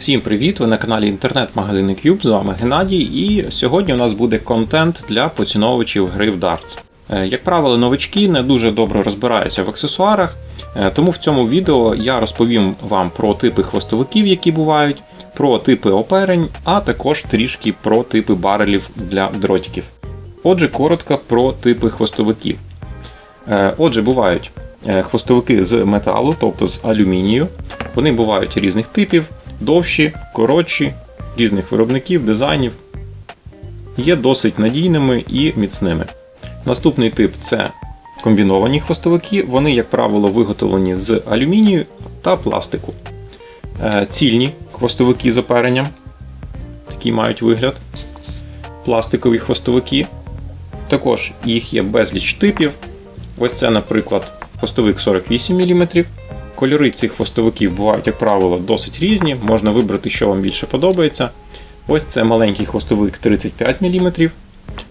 Всім привіт! Ви на каналі інтернет-магазини Cube, з вами Геннадій, і сьогодні у нас буде контент для поціновувачів гри в дартс. Е, Як правило, новички не дуже добре розбираються в аксесуарах, е, тому в цьому відео я розповім вам про типи хвостовиків, які бувають, про типи оперень, а також трішки про типи барелів для дротиків. Отже, коротко про типи хвостовиків. Е, Отже, бувають хвостовики з металу, тобто з алюмінію. Вони бувають різних типів, довші, коротші, різних виробників, дизайнів. Є досить надійними і міцними. Наступний тип це комбіновані хвостовики. Вони, як правило, виготовлені з алюмінію та пластику. Е, Цільні хвостовики з оперенням. Такий мають вигляд. Пластикові хвостовики. Також їх є безліч типів. Ось це, наприклад, хвостовик 48 мм. Кольори цих хвостовиків бувають, як правило, досить різні, можна вибрати, що вам більше подобається. Ось це маленький хвостовик 35 мм.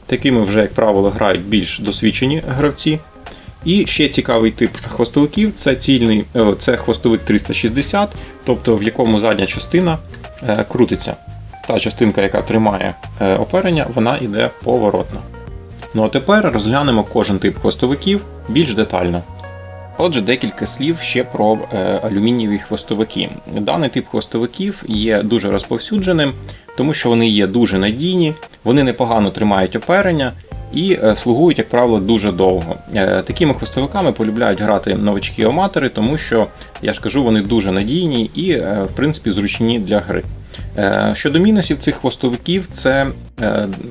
Такими вже, як правило, грають більш досвідчені гравці. І ще цікавий тип хвостовиків це цільний, е, це хвостовик 360, тобто в якому задня частина е, крутиться. Та частинка, яка тримає е, оперення, вона йде поворотно. Ну а тепер розглянемо кожен тип хвостовиків більш детально. Отже, декілька слів ще про е, алюмінієві хвостовики. Даний тип хвостовиків є дуже розповсюдженим, тому що вони є дуже надійні, вони непогано тримають оперення і е, слугують, як правило, дуже довго. Е, Такими хвостовиками полюбляють грати новачки-аматори, тому що, я ж кажу, вони дуже надійні і, в принципі, зручні для гри. Щодо мінусів цих хвостовиків, це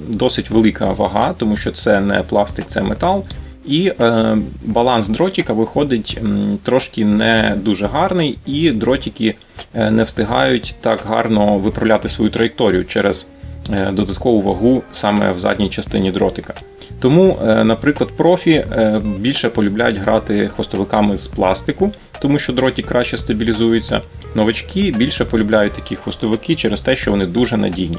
досить велика вага, тому що це не пластик, це метал. І е, баланс дротика виходить трошки не дуже гарний, і дротики е, не встигають так гарно виправляти свою траєкторію через е, додаткову вагу саме в задній частині дротика. Тому, е, наприклад, профі більше полюбляють грати хвостовиками з пластику, тому що дротик краще стабілізується. Новачки більше полюбляють такі хвостовики через те, що вони дуже надійні.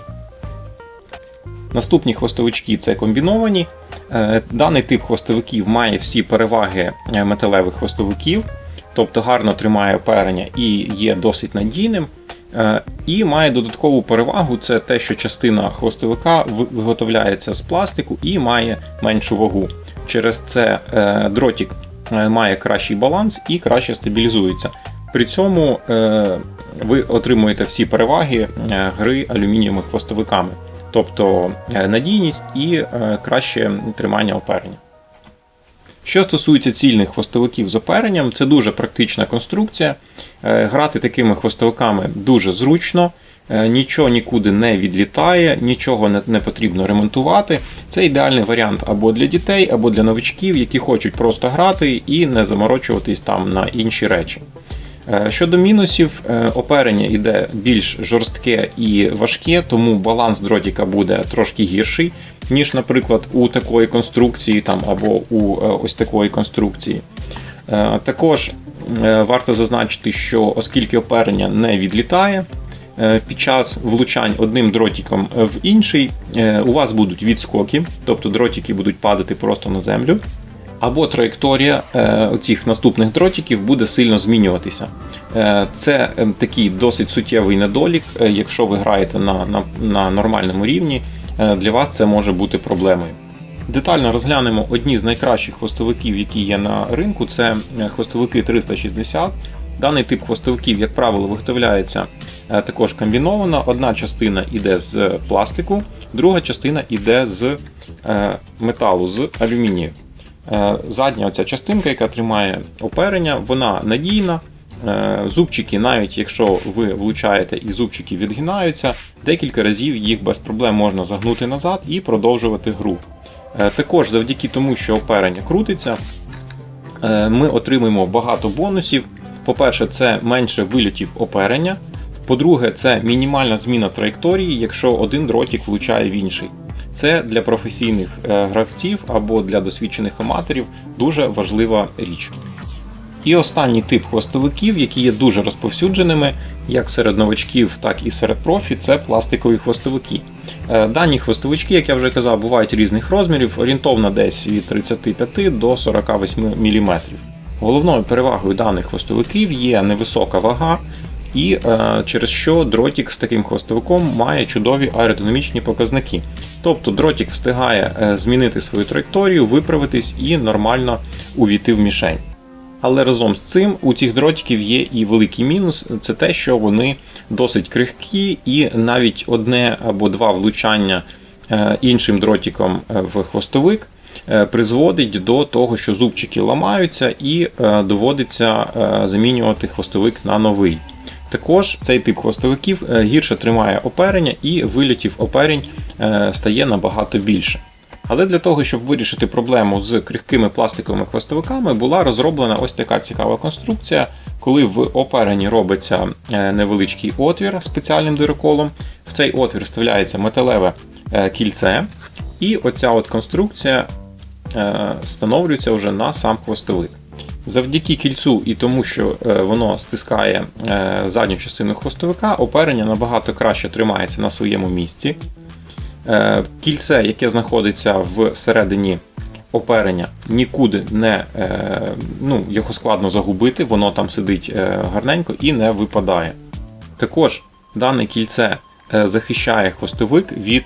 Наступні хвостовички це комбіновані. Е, Даний тип хвостовиків має всі переваги е, металевих хвостовиків, тобто гарно тримає оперення і є досить надійним. Е, І має додаткову перевагу це те, що частина хвостовика виготовляється з пластику і має меншу вагу. Через це дротик має кращий баланс і краще стабілізується. При цьому ви отримуєте всі переваги гри алюмінієвими хвостовиками, тобто е, надійність і е, краще тримання оперення. Що стосується цільних хвостовиків з оперенням, це дуже практична конструкція. Е, Грати такими хвостовиками дуже зручно, нічого нікуди не відлітає, нічого не потрібно ремонтувати. Це ідеальний варіант або для дітей, або для новичків, які хочуть просто грати і не заморочуватись там на інші речі. Е, Щодо мінусів, е, оперення йде більш жорстке і важке, тому баланс дротика буде трошки гірший, ніж, наприклад, у такої конструкції там, або у е, ось такої конструкції. Також варто зазначити, що оскільки оперення не відлітає, під час влучань одним дротиком в інший у вас будуть відскоки, тобто дротики будуть падати просто на землю. Або траєкторія е, цих наступних дротиків буде сильно змінюватися. Е, Це е, такий досить суттєвий недолік. Якщо ви граєте на, на, на нормальному рівні, для вас це може бути проблемою. Детально розглянемо одні з найкращих хвостовиків, які є на ринку. Це хвостовики 360. Даний тип хвостовиків, як правило, виготовляється також комбіновано. Одна частина йде з пластику, друга частина йде з металу, з алюмінію. Е, Задня оця частинка, яка тримає оперення, вона надійна. Е, Зубчики, навіть якщо ви влучаєте і зубчики відгинаються, декілька разів їх без проблем можна загнути назад і продовжувати гру. Е, Також завдяки тому, що оперення крутиться, ми отримуємо багато бонусів. По-перше, це менше вильотів оперення. По-друге, це мінімальна зміна траєкторії, якщо один дротик влучає в інший. Це для професійних е, гравців або для досвідчених аматорів дуже важлива річ. І останній тип хвостовиків, які є дуже розповсюдженими, як серед новачків, так і серед профі, це пластикові хвостовики. Е, Дані хвостовички, як я вже казав, бувають різних розмірів, орієнтовно десь від 35 до 48 мм. Головною перевагою даних хвостовиків є невисока вага, і е, через що дротик з таким хвостовиком має чудові аеродинамічні показники. Тобто дротик встигає е, змінити свою траєкторію, виправитись і нормально увійти в мішень. Але разом з цим у цих дротиків є і великий мінус це те, що вони досить крихкі, і навіть одне або два влучання е, іншим дротиком е, в хвостовик е, призводить до того, що зубчики ламаються і доводиться замінювати хвостовик на новий. Також цей тип хвостовиків е, гірше тримає оперення і вильотів оперень е, стає набагато більше. Але для того, щоб вирішити проблему з крихкими пластиковими хвостовиками, була розроблена ось така цікава конструкція, коли в оперенні робиться е, невеличкий отвір спеціальним дироколом. В цей отвір вставляється металеве кільце, і оця от конструкція встановлюється вже на сам хвостовик. Завдяки кільцу і тому, що е, воно стискає е, задню частину хвостовика, оперення набагато краще тримається на своєму місці. Е, Кільце, яке знаходиться всередині оперення, нікуди не ну, його складно загубити, воно там сидить гарненько і не випадає. Також дане кільце захищає хвостовик від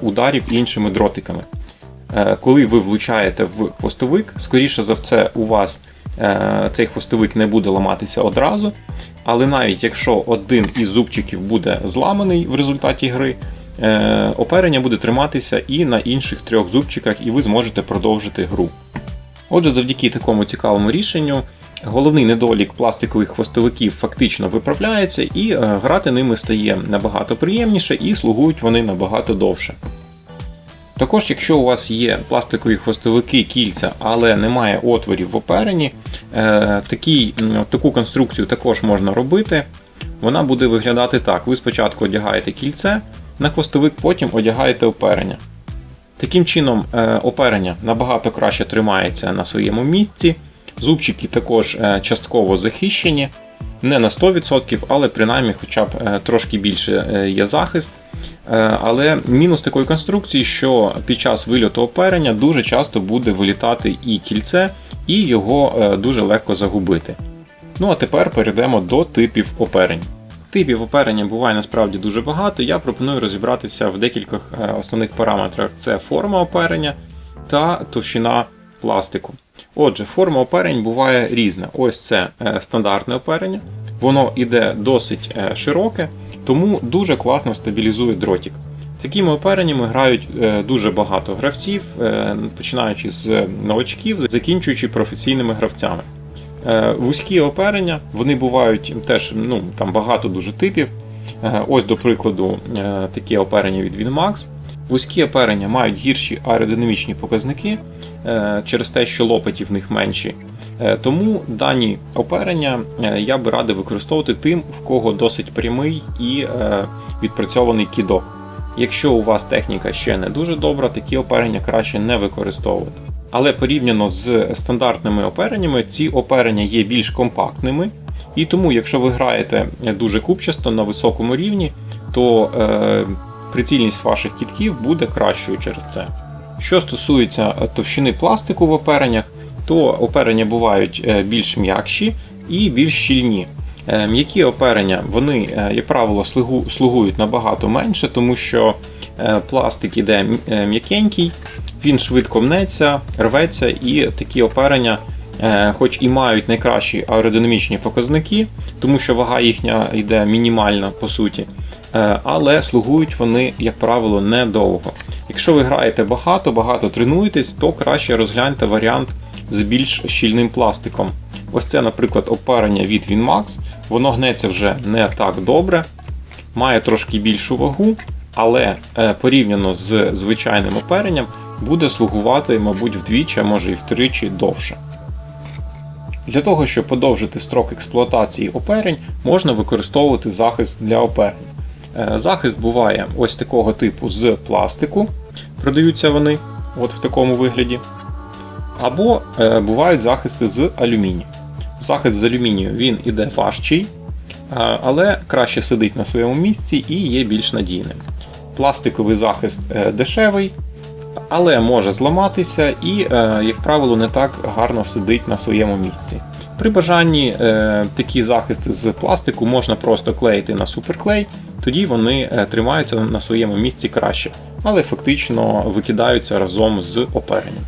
ударів іншими дротиками. Е, Коли ви влучаєте в хвостовик, скоріше за все, у вас е, цей хвостовик не буде ламатися одразу. Але навіть якщо один із зубчиків буде зламаний в результаті гри, е, оперення буде триматися і на інших трьох зубчиках, і ви зможете продовжити гру. Отже, завдяки такому цікавому рішенню, головний недолік пластикових хвостовиків фактично виправляється, і грати ними стає набагато приємніше і слугують вони набагато довше. Також, якщо у вас є пластикові хвостовики кільця, але немає отворів в оперенні, е, такий, таку конструкцію також можна робити. Вона буде виглядати так: ви спочатку одягаєте кільце на хвостовик, потім одягаєте оперення. Таким чином, е, оперення набагато краще тримається на своєму місці. Зубчики також е, частково захищені, не на 100%, але принаймні хоча б трошки більше є захист. Е, Але мінус такої конструкції, що під час вильоту оперення дуже часто буде вилітати і кільце, і його е, дуже легко загубити. Ну а тепер перейдемо до типів оперень. Типів оперення буває насправді дуже багато. Я пропоную розібратися в декількох е, основних параметрах: це форма оперення та товщина пластику. Отже, форма оперень буває різна. Ось це стандартне оперення, воно іде досить широке, тому дуже класно стабілізує дротик. Такими опереннями грають е, дуже багато гравців, е, починаючи з новачків, закінчуючи професійними гравцями. Е, Вузькі оперення, вони бувають теж ну, там багато дуже типів. Е, Ось, до прикладу, е, такі оперення від Winmax. Вузькі оперення мають гірші аеродинамічні показники е, через те, що лопаті в них менші. Е, Тому дані оперення е, я би радив використовувати тим, в кого досить прямий і відпрацьований кідок. Якщо у вас техніка ще не дуже добра, такі оперення краще не використовувати. Але порівняно з стандартними опереннями, ці оперення є більш компактними, і тому, якщо ви граєте дуже купчасто на високому рівні, то прицільність ваших кітків буде кращою через це. Що стосується товщини пластику в опереннях, то оперення бувають е, більш м'якші і більш щільні. Е, М'які оперення, вони, е, як правило, слугують набагато менше, тому що е, пластик іде е, м'якенький, він швидко мнеться, рветься, і такі оперення, е, хоч і мають найкращі аеродинамічні показники, тому що вага їхня йде мінімальна по суті, е, але слугують вони, як правило, недовго. Якщо ви граєте багато, багато тренуєтесь, то краще розгляньте варіант з більш щільним пластиком. Ось це, наприклад, оперення від Winmax. Воно гнеться вже не так добре, має трошки більшу вагу, але е, порівняно з звичайним оперенням буде слугувати, мабуть, вдвічі, а може і втричі довше. Для того, щоб подовжити строк експлуатації оперень, можна використовувати захист для оперень. Е, Захист буває ось такого типу з пластику, продаються вони от в такому вигляді. Або е, бувають захисти з алюмінію. Захист з алюмінію він іде важчий, е, але краще сидить на своєму місці і є більш надійним. Пластиковий захист дешевий, але може зламатися і, як правило, не так гарно сидить на своєму місці. При бажанні такі захисти з пластику можна просто клеїти на суперклей, тоді вони е, тримаються на своєму місці краще, але фактично викидаються разом з оперенням.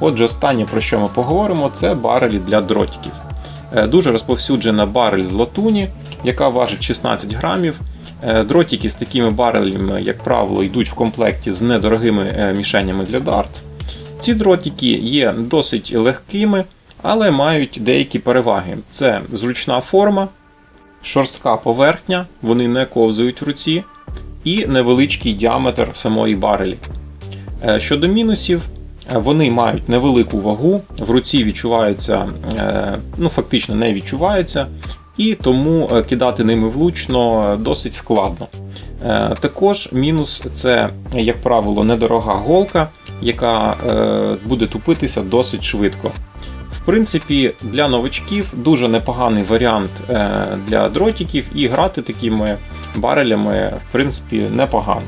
Отже, останнє про що ми поговоримо, це барелі для дротиків. Е, Дуже розповсюджена барель з латуні, яка важить 16 грамів. Е, Дротики з такими барелями, як правило, йдуть в комплекті з недорогими мішенями для дартс. Ці дротики є досить легкими, але мають деякі переваги: це зручна форма, шорстка поверхня, вони не ковзають в руці, і невеличкий діаметр самої барелі. Е, Щодо мінусів, е, вони мають невелику вагу, в руці відчуваються, е, ну фактично не відчуваються, і тому кидати ними влучно досить складно. Також мінус це, як правило, недорога голка, яка буде тупитися досить швидко. Принципі, для новачків дуже непоганий варіант е, для дротиків, і грати такими барелями, в принципі, непогано.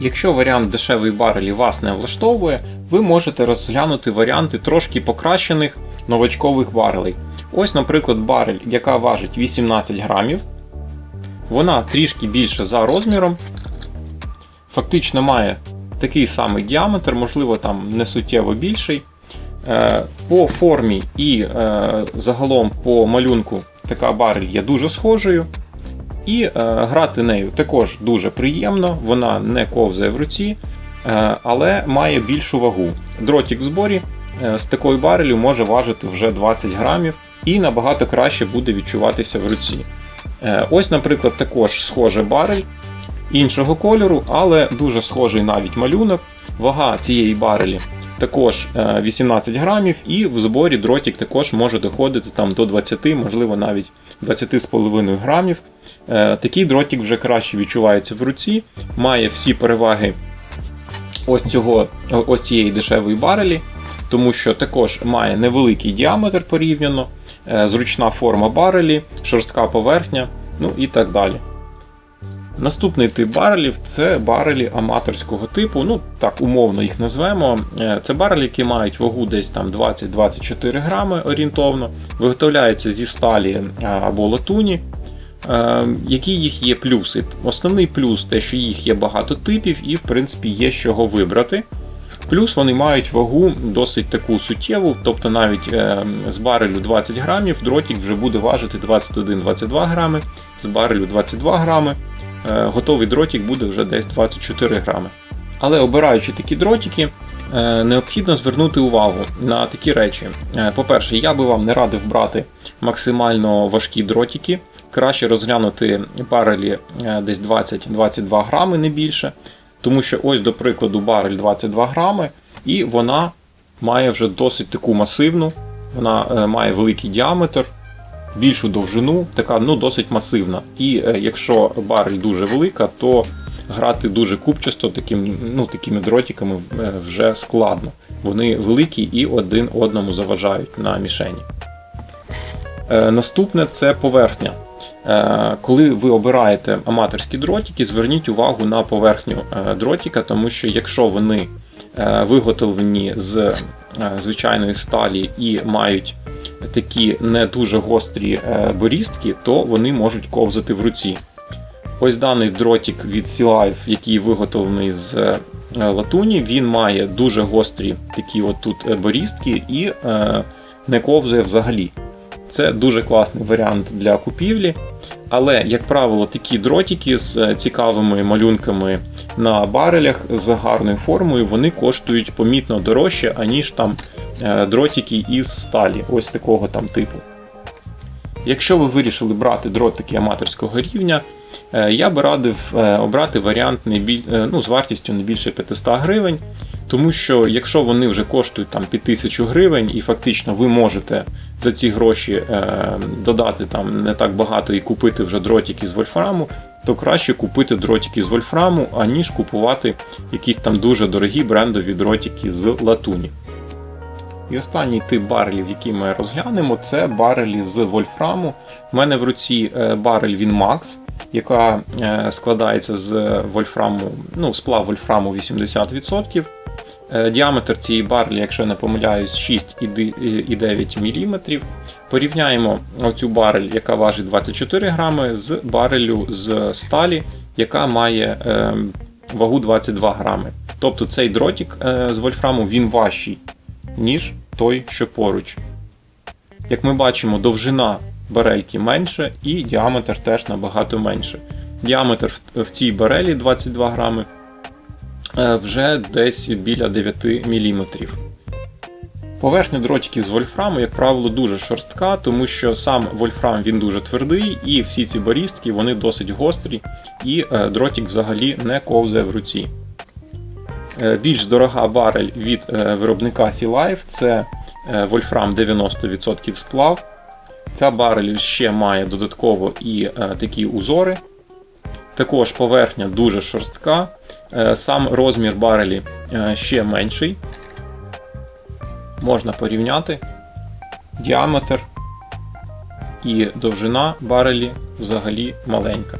Якщо варіант дешевої барелі вас не влаштовує, ви можете розглянути варіанти трошки покращених новачкових барелей. Ось, наприклад, барель, яка важить 18 грамів. Вона трішки більше за розміром. Фактично має такий самий діаметр, можливо, там не суттєво більший. Е, По формі і е, загалом по малюнку така барель є дуже схожою. І е, грати нею також дуже приємно, вона не ковзає в руці, але має більшу вагу. Дротик в зборі з такою барелю може важити вже 20 грамів і набагато краще буде відчуватися в руці. Ось, наприклад, також схожий барель іншого кольору, але дуже схожий навіть малюнок. Вага цієї барелі також е, 18 грамів, і в зборі дротик також може доходити там до 20, можливо навіть 20,5 грамів. Е, Такий дротик вже краще відчувається в руці, має всі переваги ось цього, ось цієї дешевої барелі, тому що також має невеликий діаметр порівняно, е, зручна форма барелі, шорстка поверхня, ну і так далі. Наступний тип барелів це барелі аматорського типу, ну так умовно їх назвемо. Е, Це барелі, які мають вагу десь там 20-24 грами орієнтовно, виготовляються зі сталі е, або латуні. Е, Які їх є плюси? Основний плюс те, що їх є багато типів, і в принципі є з чого вибрати. Плюс вони мають вагу досить таку суттєву, тобто навіть з барелю 20 грамів дротик вже буде важити 21-22 грами, з барелю 22 грами готовий дротик буде вже десь 24 грами. Але обираючи такі дротики, е, необхідно звернути увагу на такі речі. Е, По-перше, я би вам не радив брати максимально важкі дротики. Краще розглянути барелі е, десь 20-22 грами, не більше. Тому що ось, до прикладу, барель 22 грами, і вона має вже досить таку масивну, вона е, має великий діаметр, більшу довжину, така ну, досить масивна. І е, якщо барель дуже велика, то грати дуже купчасто таким, ну, такими дротиками е, вже складно. Вони великі і один одному заважають на мішені. Е, Наступне це поверхня. Коли ви обираєте аматорські дротики, зверніть увагу на поверхню дротика, тому що якщо вони виготовлені з звичайної сталі і мають такі не дуже гострі е, борістки, то вони можуть ковзати в руці. Ось даний дротик від Sea Life, який виготовлений з е, латуні, він має дуже гострі такі от тут е, борістки і не ковзає взагалі. Це дуже класний варіант для купівлі. Але, як правило, такі дротики з цікавими малюнками на барелях з гарною формою, вони коштують помітно дорожче, аніж там дротики із сталі, ось такого там типу. Якщо ви вирішили брати дротики аматорського рівня, е, я би радив е, обрати варіант е, ну, з вартістю не більше 500 гривень, тому що якщо вони вже коштують там під 1000 гривень, і фактично ви можете за ці гроші е, додати там не так багато і купити вже дротики з вольфраму, то краще купити дротики з вольфраму, аніж купувати якісь там дуже дорогі брендові дротики з латуні. І останній тип барелів, який ми розглянемо, це барелі з вольфраму. У мене в руці е, барель Winmax, яка е, складається з вольфраму, ну, сплав вольфраму 80%. Е, Діаметр цієї барелі, якщо я не помиляюсь, 6,9 мм. Порівняємо оцю барель, яка важить 24 грами, з барелю з сталі, яка має вагу 22 грами. Тобто цей дротик з вольфраму він важчий, ніж той, що поруч. Як ми бачимо, довжина барельки менше і діаметр теж набагато менше. Діаметр в- цій барелі 22 грами е, вже десь біля 9 мм. Поверхня дротиків з вольфраму, як правило, дуже шорстка, тому що сам вольфрам він дуже твердий, і всі ці барістки вони досить гострі, і е, дротик взагалі не ковзає в руці. Е, Більш дорога барель від е, виробника Sea Life це е, вольфрам 90% сплав. Ця барель ще має додатково і такі узори. Також поверхня дуже шорстка. Сам розмір барелі ще менший. Можна порівняти діаметр і довжина барелі взагалі маленька.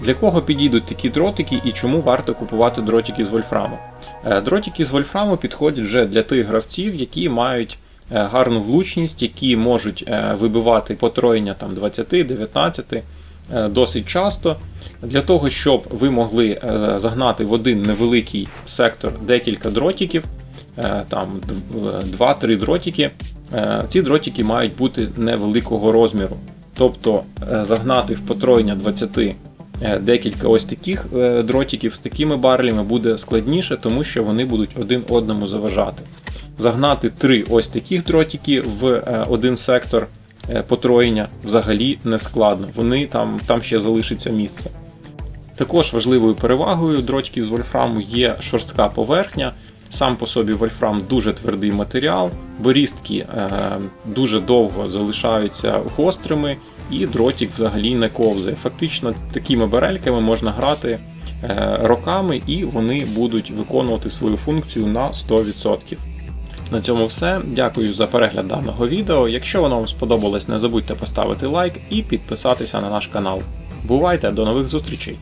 Для кого підійдуть такі дротики і чому варто купувати дротики з вольфраму? Е, Дротики з вольфраму підходять вже для тих гравців, які мають е, гарну влучність, які можуть е, вибивати потроєння там 20, 19 е, досить часто. Для того, щоб ви могли загнати в один невеликий сектор декілька дротиків, там 2-3 дротики, ці дротики мають бути невеликого розміру. Тобто загнати в потроєння 20 е, декілька ось таких е, дротиків з такими барелями буде складніше, тому що вони будуть один одному заважати. Загнати три ось таких дротики в е, один сектор е, потроєння взагалі не складно. Вони там, там ще залишиться місце. Також важливою перевагою дротиків з вольфраму є шорстка поверхня. Сам по собі вольфрам дуже твердий матеріал, борістки е, дуже довго залишаються гострими, і дротик взагалі не ковзає. Фактично такими барельками можна грати е, роками, і вони будуть виконувати свою функцію на 100%. На цьому все. Дякую за перегляд даного відео. Якщо воно вам сподобалось, не забудьте поставити лайк і підписатися на наш канал. Бувайте, до нових зустрічей!